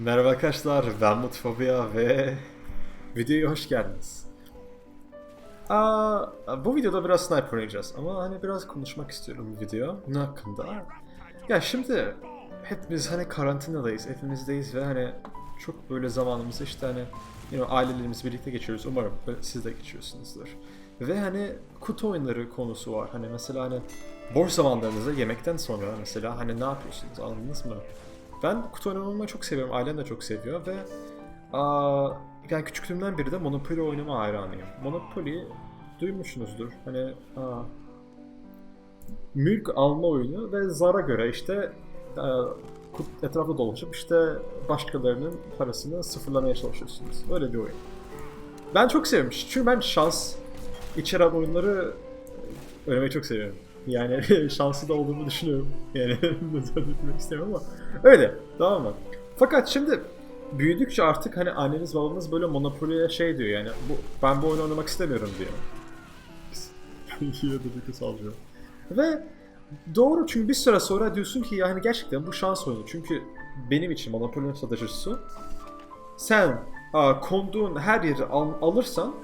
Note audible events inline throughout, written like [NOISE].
Merhaba arkadaşlar, ben Mutfobia ve videoya hoş geldiniz. Aa, bu videoda biraz sniper oynayacağız ama hani biraz konuşmak istiyorum bu video. Ne hakkında? Ya şimdi hepimiz hani karantinadayız, evimizdeyiz ve hani çok böyle zamanımızı işte hani you know, ailelerimiz birlikte geçiyoruz. Umarım siz de geçiyorsunuzdur. Ve hani kutu oyunları konusu var. Hani mesela hani boş zamanlarınızda yemekten sonra mesela hani ne yapıyorsunuz anladınız mı? Ben kutu oynamayı çok seviyorum. Ailem de çok seviyor ve aa, yani küçüklüğümden beri de Monopoly oynama hayranıyım. Monopoly duymuşsunuzdur. Hani aa, mülk alma oyunu ve zara göre işte kut- etrafta dolaşıp işte başkalarının parasını sıfırlamaya çalışıyorsunuz. Öyle bir oyun. Ben çok seviyorum. Çünkü ben şans içeren oyunları oynamayı çok seviyorum. Yani [LAUGHS] şanslı da olduğumu düşünüyorum. Yani [LAUGHS] etmek istemiyorum ama öyle. Tamam mı? Fakat şimdi büyüdükçe artık hani anneniz babanız böyle Monopoly'ye şey diyor yani bu, ben bu oyunu oynamak istemiyorum diyor. Yine de sallıyor. Ve doğru çünkü bir süre sonra diyorsun ki yani gerçekten bu şans oyunu. Çünkü benim için Monopoly'nin stratejisi sen aa, konduğun her yeri al- alırsan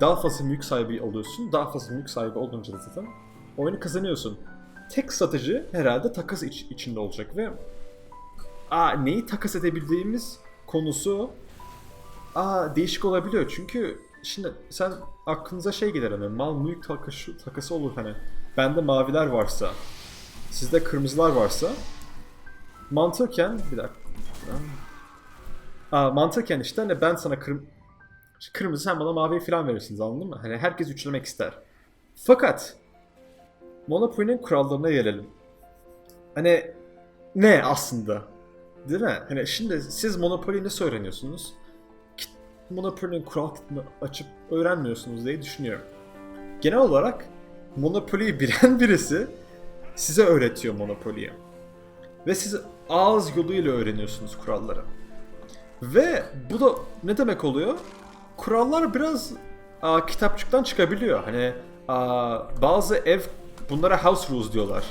daha fazla mülk sahibi oluyorsun. Daha fazla mülk sahibi olunca da zaten oyunu kazanıyorsun. Tek strateji herhalde takas iç- içinde olacak ve aa, neyi takas edebildiğimiz konusu aa, değişik olabiliyor. Çünkü şimdi sen aklınıza şey gelir hani mal mülk takası, takası olur hani. Bende maviler varsa, sizde kırmızılar varsa mantıken bir dakika. Aa, mantıken işte hani ben sana kırm kırmızı sen bana mavi falan verirsiniz anladın mı? Hani herkes üçlemek ister. Fakat Monopoly'nin kurallarına gelelim. Hani ne aslında? Değil mi? Hani şimdi siz Monopoly'yi nasıl öğreniyorsunuz? Monopoly'nin kural kitabını açıp öğrenmiyorsunuz diye düşünüyorum. Genel olarak Monopoly'yi bilen [LAUGHS] birisi size öğretiyor Monopoly'yi. Ve siz ağız yoluyla öğreniyorsunuz kuralları. Ve bu da ne demek oluyor? Kurallar biraz aa, kitapçıktan çıkabiliyor. Hani aa, bazı ev bunlara house rules diyorlar.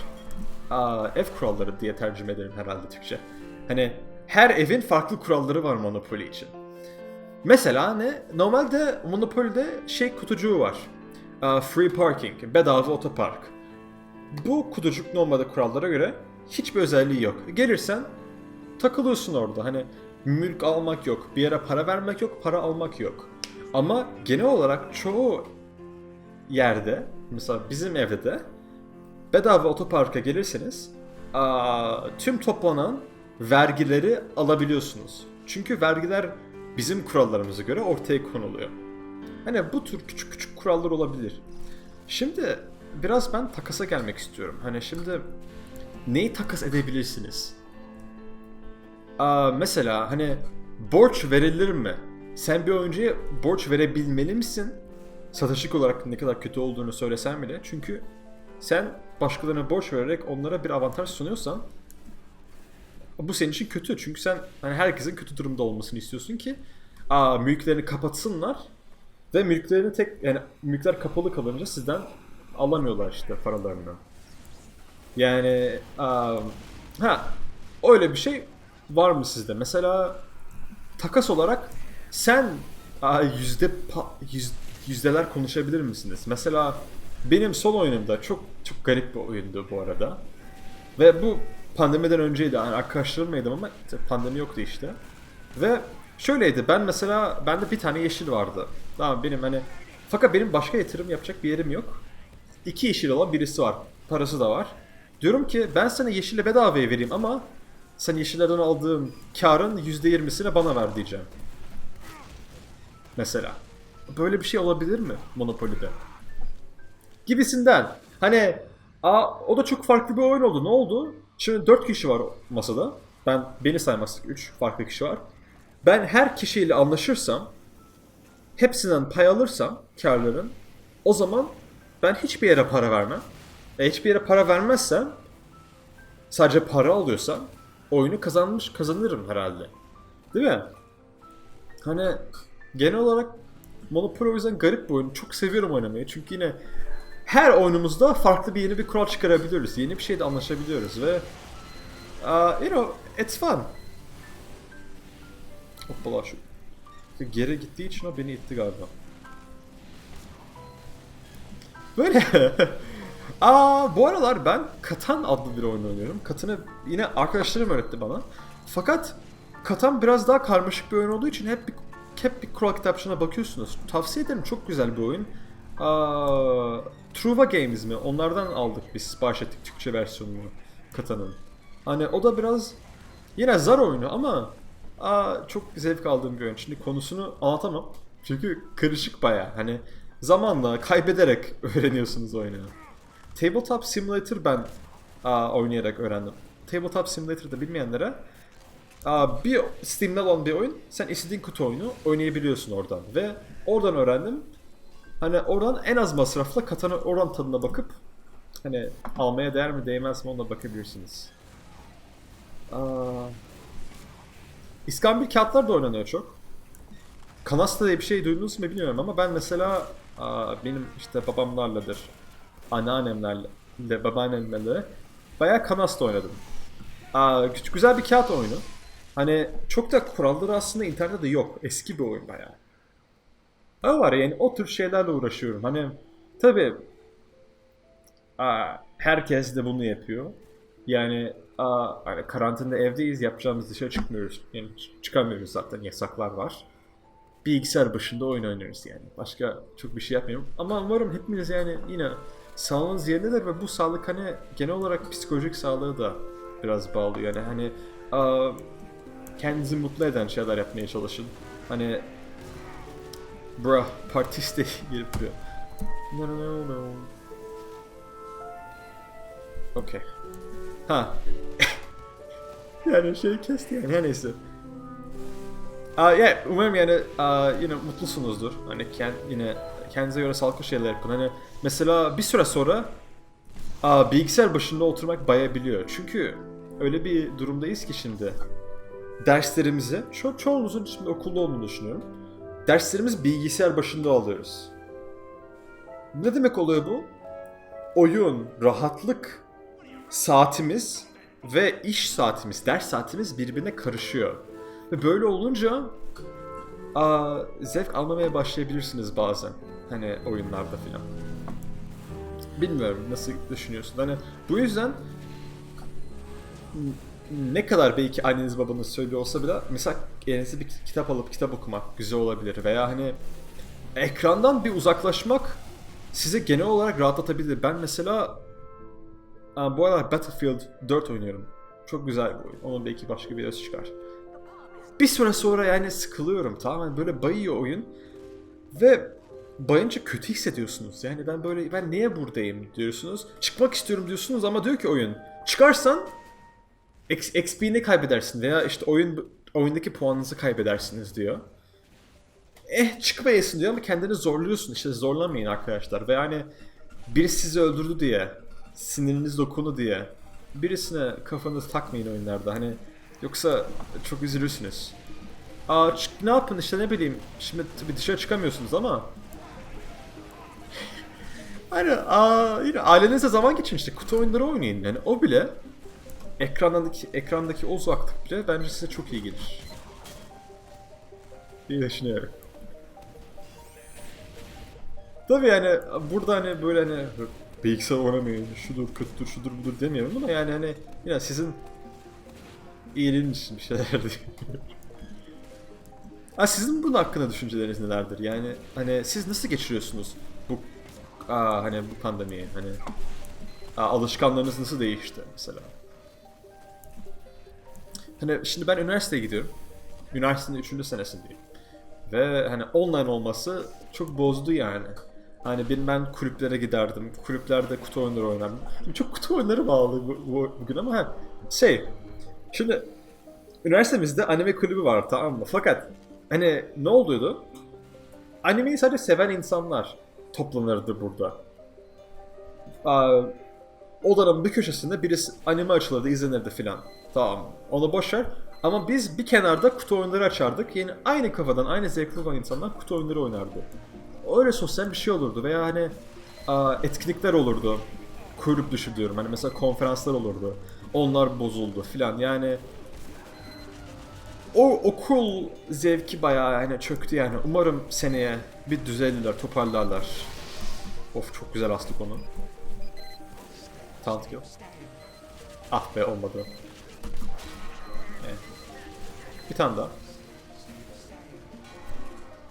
Aa, ev kuralları diye tercüme ederim herhalde Türkçe. Hani her evin farklı kuralları var Monopoly için. Mesela ne? Normalde Monopoly'de şey kutucuğu var. Aa, free parking, bedava otopark. Bu kutucuk normalde kurallara göre hiçbir özelliği yok. Gelirsen takılıyorsun orada. Hani mülk almak yok, bir yere para vermek yok, para almak yok. Ama genel olarak çoğu yerde, mesela bizim evde de bedava otoparka gelirseniz tüm toplanan vergileri alabiliyorsunuz. Çünkü vergiler bizim kurallarımıza göre ortaya konuluyor. Hani bu tür küçük küçük kurallar olabilir. Şimdi biraz ben takasa gelmek istiyorum. Hani şimdi neyi takas edebilirsiniz? Aa, mesela hani borç verilir mi? Sen bir oyuncuya borç verebilmeli misin? Stratejik olarak ne kadar kötü olduğunu söylesen bile. Çünkü sen başkalarına borç vererek onlara bir avantaj sunuyorsan bu senin için kötü. Çünkü sen hani herkesin kötü durumda olmasını istiyorsun ki aa, mülklerini kapatsınlar ve mülklerini tek yani mülkler kapalı kalınca sizden alamıyorlar işte paralarını. Yani aa, ha öyle bir şey var mı sizde? Mesela takas olarak sen aa, yüzde yüz- yüzdeler konuşabilir misiniz? Mesela benim son oyunumda çok çok garip bir oyundu bu arada. Ve bu pandemiden önceydi. Yani arkadaşlarımlaydım ama pandemi yoktu işte. Ve şöyleydi. Ben mesela bende bir tane yeşil vardı. Tamam benim hani fakat benim başka yatırım yapacak bir yerim yok. İki yeşil olan birisi var. Parası da var. Diyorum ki ben sana yeşille bedavaya vereyim ama sen yeşillerden aldığın karın %20'sini bana ver diyeceğim. Mesela. Böyle bir şey olabilir mi Monopoly'de? Gibisinden. Hani aa, o da çok farklı bir oyun oldu. Ne oldu? Şimdi 4 kişi var masada. Ben beni saymazsak 3 farklı kişi var. Ben her kişiyle anlaşırsam hepsinden pay alırsam karların o zaman ben hiçbir yere para vermem. E hiçbir yere para vermezsem sadece para alıyorsam oyunu kazanmış kazanırım herhalde. Değil mi? Hani genel olarak Monopoly o yüzden garip bir oyun. Çok seviyorum oynamayı. Çünkü yine her oyunumuzda farklı bir yeni bir kural çıkarabiliyoruz. Yeni bir şeyde anlaşabiliyoruz ve uh, you know, it's fun. Hoppala şu. Geri gittiği için o beni itti galiba. Böyle. [LAUGHS] Aa bu aralar ben Katan adlı bir oyun oynuyorum. Katan'ı yine arkadaşlarım öğretti bana. Fakat Katan biraz daha karmaşık bir oyun olduğu için hep bir hep bir kural kitapçığına bakıyorsunuz. Tavsiye ederim çok güzel bir oyun. Aa, Truva Games mi? Onlardan aldık biz sipariş ettik Türkçe versiyonunu Katan'ın. Hani o da biraz yine zar oyunu ama aa, çok zevk aldığım bir oyun. Şimdi konusunu anlatamam. Çünkü karışık baya. Hani zamanla kaybederek [LAUGHS] öğreniyorsunuz oyunu. Tabletop Simulator ben aa, oynayarak öğrendim. Tabletop Simulator'da bilmeyenlere aa, bir Steam'de olan bir oyun. Sen istediğin kutu oyunu oynayabiliyorsun oradan. Ve oradan öğrendim. Hani oradan en az masrafla katanı oran tadına bakıp hani almaya değer mi değmez mi ona bakabilirsiniz. Aa, İskambil kağıtlar da oynanıyor çok. Kanasta diye bir şey duydunuz mu bilmiyorum ama ben mesela aa, benim işte babamlarladır, anneannemlerle, babaannemlerle bayağı kanasta oynadım. Aa, güzel bir kağıt oyunu. Hani çok da kuralları aslında internette de yok. Eski bir oyun bayağı. O var yani o tür şeylerle uğraşıyorum. Hani tabi herkes de bunu yapıyor. Yani aa, hani karantinada evdeyiz yapacağımız dışarı çıkmıyoruz. Yani çıkamıyoruz zaten yasaklar var. Bilgisayar başında oyun oynuyoruz yani. Başka çok bir şey yapmıyorum. Ama umarım hepimiz yani yine sağlığınız yerindedir ve bu sağlık hani genel olarak psikolojik sağlığı da biraz bağlıyor. Yani hani aa, kendinizi mutlu eden şeyler yapmaya çalışın. Hani Bruh, partist de [LAUGHS] gelip duruyor. Okay. Ha. [LAUGHS] yani şey kesti yani her neyse. Aa, yeah, umarım yani aa, yine mutlusunuzdur. Hani kend, yine kendinize göre sağlıklı şeyler yapın. Hani mesela bir süre sonra aa, bilgisayar başında oturmak bayabiliyor. Çünkü öyle bir durumdayız ki şimdi derslerimizi, ço çoğumuzun şimdi okulda olduğunu düşünüyorum derslerimiz bilgisayar başında alıyoruz. Ne demek oluyor bu? Oyun, rahatlık saatimiz ve iş saatimiz, ders saatimiz birbirine karışıyor. Ve böyle olunca aa, zevk almamaya başlayabilirsiniz bazen. Hani oyunlarda filan. Bilmiyorum nasıl düşünüyorsun. Hani bu yüzden ne kadar belki anneniz babanız söylüyor olsa bile mesela elinize bir kitap alıp kitap okumak güzel olabilir veya hani ekrandan bir uzaklaşmak sizi genel olarak rahatlatabilir. Ben mesela bu aralar Battlefield 4 oynuyorum. Çok güzel bir oyun. Onun belki başka bir videosu çıkar. Bir süre sonra yani sıkılıyorum tamamen böyle bayıyor oyun ve bayınca kötü hissediyorsunuz. Yani ben böyle ben niye buradayım diyorsunuz. Çıkmak istiyorum diyorsunuz ama diyor ki oyun çıkarsan XP'ni kaybedersin veya işte oyun oyundaki puanınızı kaybedersiniz diyor. Eh çıkmayasın diyor ama kendini zorluyorsun. İşte zorlamayın arkadaşlar. Ve yani biri sizi öldürdü diye, siniriniz dokundu diye birisine kafanızı takmayın oyunlarda. Hani yoksa çok üzülürsünüz. Aa ne yapın işte ne bileyim. Şimdi tabii dışarı çıkamıyorsunuz ama [LAUGHS] Hani aa, yine ailenizle zaman geçin işte kutu oyunları oynayın. Yani o bile ekrandaki ekrandaki o uzaklık bile bence size çok iyi gelir. İyi düşünüyorum. Tabii yani burada hani böyle hani bilgisayar oynamayın, şudur kötüdür, şudur budur demiyorum ama yani hani yine sizin iyiliğiniz için bir şeyler. Ha sizin bunun hakkında düşünceleriniz nelerdir? Yani hani siz nasıl geçiriyorsunuz bu aa, hani bu pandemiyi? Hani aa, alışkanlarınız nasıl değişti mesela? Hani şimdi ben üniversiteye gidiyorum. Üniversitenin 3. senesindeyim. Ve hani online olması çok bozdu yani. Hani benim ben kulüplere giderdim. Kulüplerde kutu oyunları oynardım. Şimdi çok kutu oyunları bağlı bu, bu- bugün ama ha, şey. Şimdi üniversitemizde anime kulübü var tamam mı? Fakat hani ne oluyordu? Animeyi sadece seven insanlar toplanırdı burada. Aa, odanın bir köşesinde birisi anime açılırdı, izlenirdi filan. Tamam. Onu boş. Ama biz bir kenarda kutu oyunları açardık. Yani aynı kafadan, aynı zevkli olan insanlar kutu oyunları oynardı. Öyle sosyal bir şey olurdu veya hani etkinlikler olurdu. Kulüp dışı diyorum. Hani mesela konferanslar olurdu. Onlar bozuldu filan. Yani o okul zevki bayağı yani çöktü yani. Umarım seneye bir düzelirler, toparlarlar. Of çok güzel astık onu. Taunt kill. Ah be olmadı. Evet. Bir tane daha.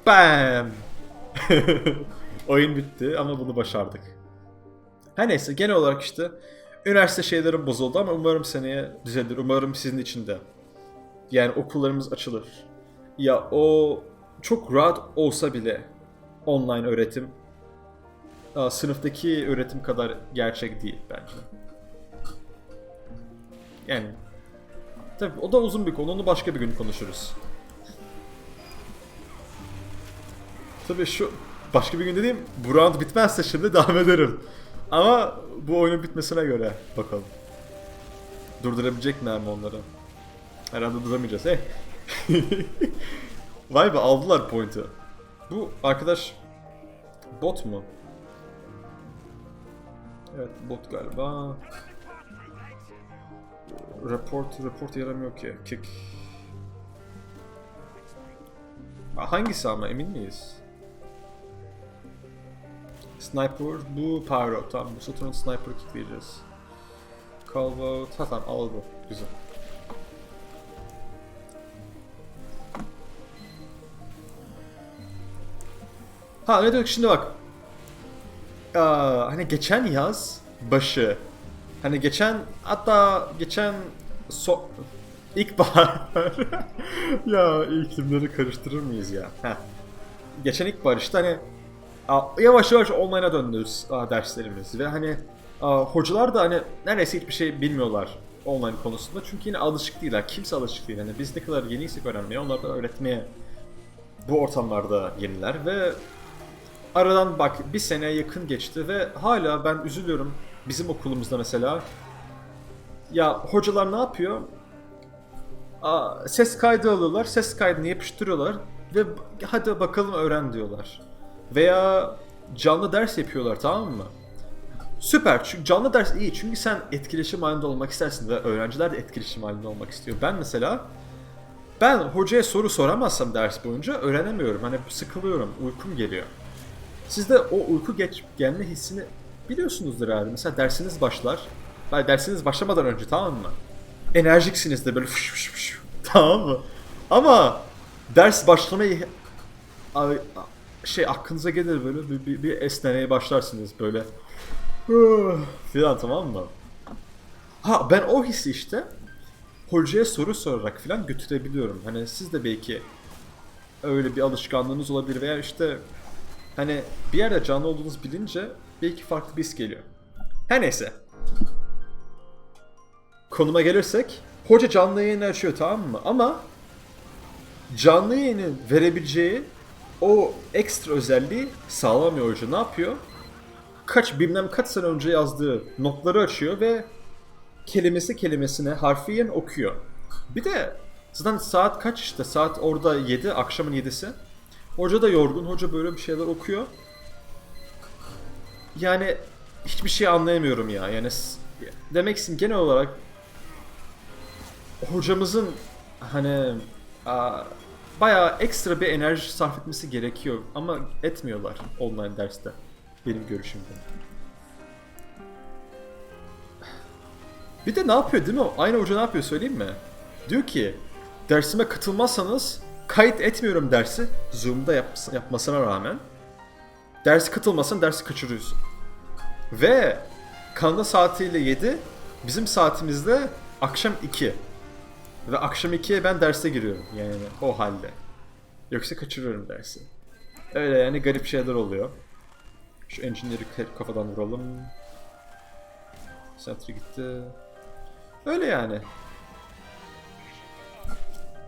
Bam! [LAUGHS] Oyun bitti ama bunu başardık. Her neyse genel olarak işte üniversite şeylerim bozuldu ama umarım seneye düzelir. Umarım sizin için de. Yani okullarımız açılır. Ya o çok rahat olsa bile online öğretim sınıftaki öğretim kadar gerçek değil bence. Yani tabii o da uzun bir konu. Onu başka bir gün konuşuruz. Tabii şu başka bir gün dediğim bu round bitmezse şimdi devam ederim. Ama bu oyunun bitmesine göre bakalım. Durdurabilecek mi Ermi onları? Herhalde duramayacağız. Hey. [LAUGHS] Vay be aldılar point'i. Bu arkadaş bot mu? Evet bot galiba. Report, report yaramıyor ki. Kick. Ha, Hangisi ama emin miyiz? Sniper, bu Pyro. Tamam bu Saturn Sniper kickleyeceğiz. Call vote. Ha tamam al. Güzel. Ha ne demek şimdi bak. Hani geçen yaz başı hani geçen hatta geçen so ilkbahar [LAUGHS] ya iklimleri karıştırır mıyız ya? Heh. Geçen ilkbahar işte hani yavaş yavaş online'a döndürüz aa, derslerimiz ve hani hocalar da hani neredeyse hiçbir şey bilmiyorlar online konusunda çünkü yine alışık değiller. Kimse alışık değil. Hani biz ne kadar yeniysek öğrenmeye onlar da öğretmeye bu ortamlarda yeniler ve aradan bak bir sene yakın geçti ve hala ben üzülüyorum bizim okulumuzda mesela. Ya hocalar ne yapıyor? Aa, ses kaydı alıyorlar, ses kaydını yapıştırıyorlar ve hadi bakalım öğren diyorlar. Veya canlı ders yapıyorlar tamam mı? Süper çünkü canlı ders iyi çünkü sen etkileşim halinde olmak istersin ve öğrenciler de etkileşim halinde olmak istiyor. Ben mesela ben hocaya soru soramazsam ders boyunca öğrenemiyorum. Hani sıkılıyorum, uykum geliyor. Siz de o uyku geç gelme hissini biliyorsunuzdur herhalde. Mesela dersiniz başlar. Ben dersiniz başlamadan önce tamam mı? Enerjiksiniz de böyle [LAUGHS] fış fış fış. Tamam mı? Ama ders başlamayı ay- şey aklınıza gelir böyle bir, bir, bir esnemeye başlarsınız böyle. [SIGHS] filan tamam mı? Ha ben o hissi işte hocaya soru sorarak filan götürebiliyorum. Hani siz de belki öyle bir alışkanlığınız olabilir veya işte hani bir yerde canlı olduğunuz bilince belki farklı bir his geliyor. Her neyse. Konuma gelirsek hoca canlı yayını açıyor tamam mı? Ama canlı yayını verebileceği o ekstra özelliği sağlamıyor hoca. Ne yapıyor? Kaç bilmem kaç sene önce yazdığı notları açıyor ve kelimesi kelimesine harfiyen okuyor. Bir de zaten saat kaç işte saat orada 7 akşamın 7'si. Hoca da yorgun. Hoca böyle bir şeyler okuyor. Yani hiçbir şey anlayamıyorum ya. Yani demek istedim genel olarak hocamızın hani aa, bayağı ekstra bir enerji sarf etmesi gerekiyor ama etmiyorlar online derste. Benim görüşüm bu. Bir de ne yapıyor değil mi? Aynı hoca ne yapıyor söyleyeyim mi? Diyor ki dersime katılmazsanız kayıt etmiyorum dersi Zoom'da yaps- yapmasına rağmen. Dersi katılmasan dersi kaçırıyorsun. Ve Kanada saatiyle 7, bizim saatimizde akşam 2. Ve akşam 2'ye ben derse giriyorum yani o halde. Yoksa kaçırıyorum dersi. Öyle yani garip şeyler oluyor. Şu engineer'i kafadan vuralım. Sentry gitti. Öyle yani.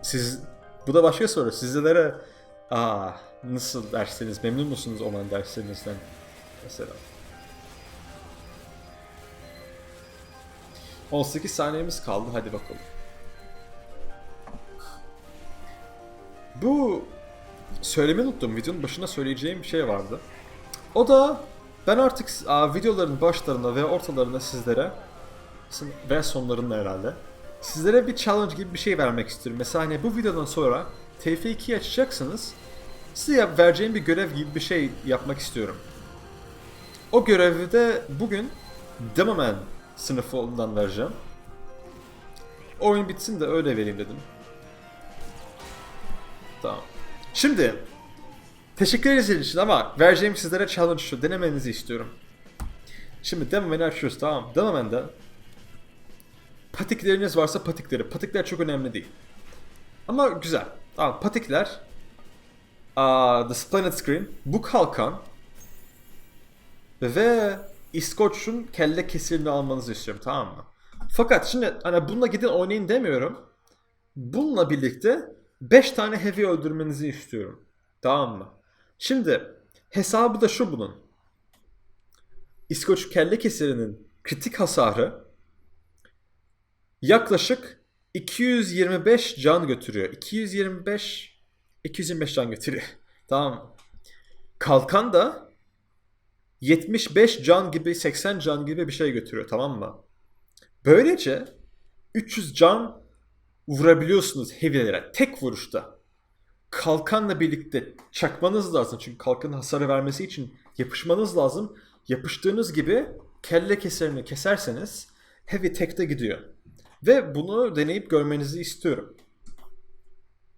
Siz bu da başka soru. Sizlere aa nasıl dersleriniz memnun musunuz olan derslerinizden mesela? 18 saniyemiz kaldı hadi bakalım. Bu söylemeyi unuttum. Videonun başında söyleyeceğim bir şey vardı. O da ben artık aa, videoların başlarında ve ortalarında sizlere ve sonlarında herhalde sizlere bir challenge gibi bir şey vermek istiyorum. Mesela hani bu videodan sonra TF2'yi açacaksınız. Size vereceğim bir görev gibi bir şey yapmak istiyorum. O görevi de bugün Demoman sınıfından vereceğim. Oyun bitsin de öyle vereyim dedim. Tamam. Şimdi teşekkür ederiz için ama vereceğim sizlere challenge şu. Denemenizi istiyorum. Şimdi Demoman'ı açıyoruz tamam. Demoman'da patikleriniz varsa patikleri. Patikler çok önemli değil. Ama güzel. Tamam patikler. Aa, The Splendid Screen. Bu kalkan. Ve İskoç'un kelle kesirini almanızı istiyorum tamam mı? Fakat şimdi hani bununla gidin oynayın demiyorum. Bununla birlikte 5 tane heavy öldürmenizi istiyorum. Tamam mı? Şimdi hesabı da şu bunun. İskoç kelle keserinin kritik hasarı yaklaşık 225 can götürüyor. 225 225 can götürüyor. [LAUGHS] tamam? Kalkan da 75 can gibi 80 can gibi bir şey götürüyor tamam mı? Böylece 300 can vurabiliyorsunuz heavy'lere tek vuruşta. Kalkanla birlikte çakmanız lazım çünkü kalkanın hasarı vermesi için yapışmanız lazım. Yapıştığınız gibi kelle keserini keserseniz heavy tekte gidiyor. Ve bunu deneyip görmenizi istiyorum.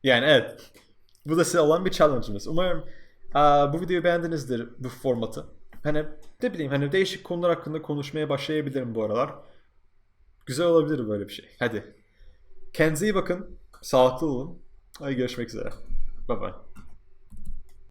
Yani evet. Bu da size olan bir challenge'ımız. Umarım aa, bu videoyu beğendinizdir bu formatı. Hani ne bileyim hani değişik konular hakkında konuşmaya başlayabilirim bu aralar. Güzel olabilir böyle bir şey. Hadi. Kendinize iyi bakın. Sağlıklı olun. Hadi görüşmek üzere. Bye bye.